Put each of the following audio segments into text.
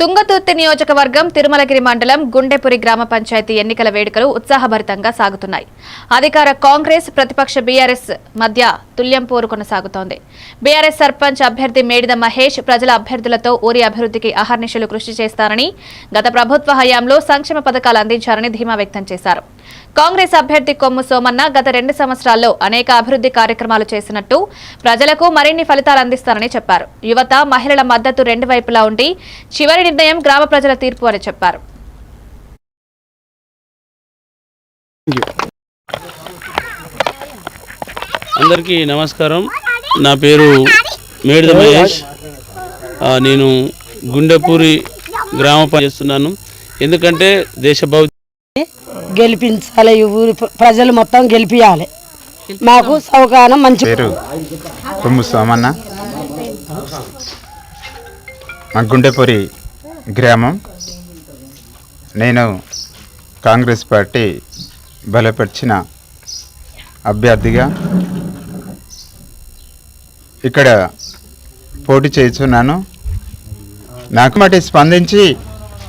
తుంగతుర్తి నియోజకవర్గం తిరుమలగిరి మండలం గుండెపురి గ్రామ పంచాయతీ ఎన్నికల వేడుకలు ఉత్సాహభరితంగా సాగుతున్నాయి. అధికార కాంగ్రెస్ ప్రతిపక్ష బీఆర్ఎస్ మధ్య తుల్యం పోరు కొనసాగుతోంది. బీఆర్ఎస్ సర్పంచ్ అభ్యర్థి మేడిద మహేష్ ప్రజల అభ్యర్థులతో ఊరి అభివృద్ధికి అహర్నిశలు కృషి చేస్తారని గత ప్రభుత్వ హయాంలో సంక్షేమ పథకాలు అందించారని ధీమా వ్యక్తం చేశారు. కాంగ్రెస్ అభ్యర్థి కొమ్ము సోమన్న గత రెండు సంవత్సరాల్లో అనేక అభివృద్ధి కార్యక్రమాలు చేసినట్టు ప్రజలకు మరిన్ని ఫలితాలు అందిస్తారని చెప్పారు. యువత మహిళల మద్దతు రెండు వైపులా ఉండి చివరి నిర్ణయం గ్రామ ప్రజల తీర్పు అని చెప్పారు. అందరికీ నమస్కారం. నా పేరు మేడిద మహేష్. నేను గుండెపూరి గ్రామ పని చేస్తున్నాను. ఎందుకంటే దేశ భవి గెలిపించాలి ఈ ఊరి ప్రజలు మొత్తం గెలిపించాలి మాకు సౌకర్యం మంచి పేరు సోమన్న. మా గుండెపూరి గ్రామం. నేను కాంగ్రెస్ పార్టీ బలపరిచిన అభ్యర్థిగా ఇక్కడ పోటీ చేస్తున్నాను. నాకు మటి స్పందించి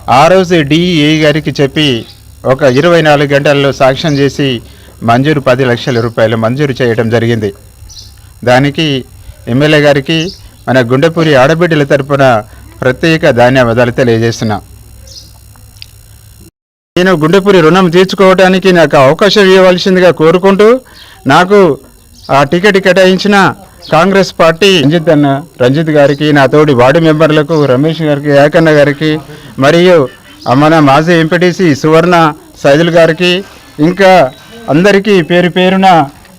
ఆ రోజు డిఈఏ గారికి చెప్పి ఒక ఇరవై నాలుగు గంటల్లో సాక్ష్యం చేసి మంజూరు పది లక్షల రూపాయలు మంజూరు చేయడం జరిగింది. దానికి ఎమ్మెల్యే గారికి మన గుండెపూరి ఆడబిడ్డల తరపున ప్రత్యేక ధన్యవాదాలు తెలియజేస్తున్నా. నేను గుండెపూరి రుణం తీర్చుకోవడానికి నాకు అవకాశం ఇవ్వవలసిందిగా కోరుకుంటూ నాకు ఆ టికెట్ కేటాయించిన కాంగ్రెస్ పార్టీ రంజిత్ అన్న రంజిత్ గారికి నా తోటి వార్డు మెంబర్లకు రమేష్ గారికి ఏకన్న గారికి మరియు మన మాజీ ఎంపీటీసీ సువర్ణ సైదుల్ గారికి ఇంకా అందరికీ పేరు పేరున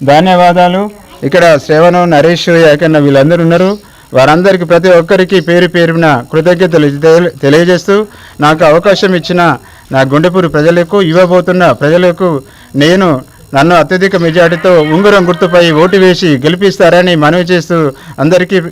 ధన్యవాదాలు. ఇక్కడ శ్రవణం నరేష్ ఏకన్న వీళ్ళందరూ ఉన్నారు. వారందరికీ ప్రతి ఒక్కరికి పేరు పేరున కృతజ్ఞతలు తెలియజేస్తూ నాకు అవకాశం ఇచ్చిన నా గుండెపూరు ప్రజలకు ఇవ్వబోతున్న ప్రజలకు నేను నన్ను అత్యధిక మెజార్టీతో ఉంగరం గుర్తుపై ఓటు వేసి గెలిపిస్తారని మనవి చేస్తూ అందరికీ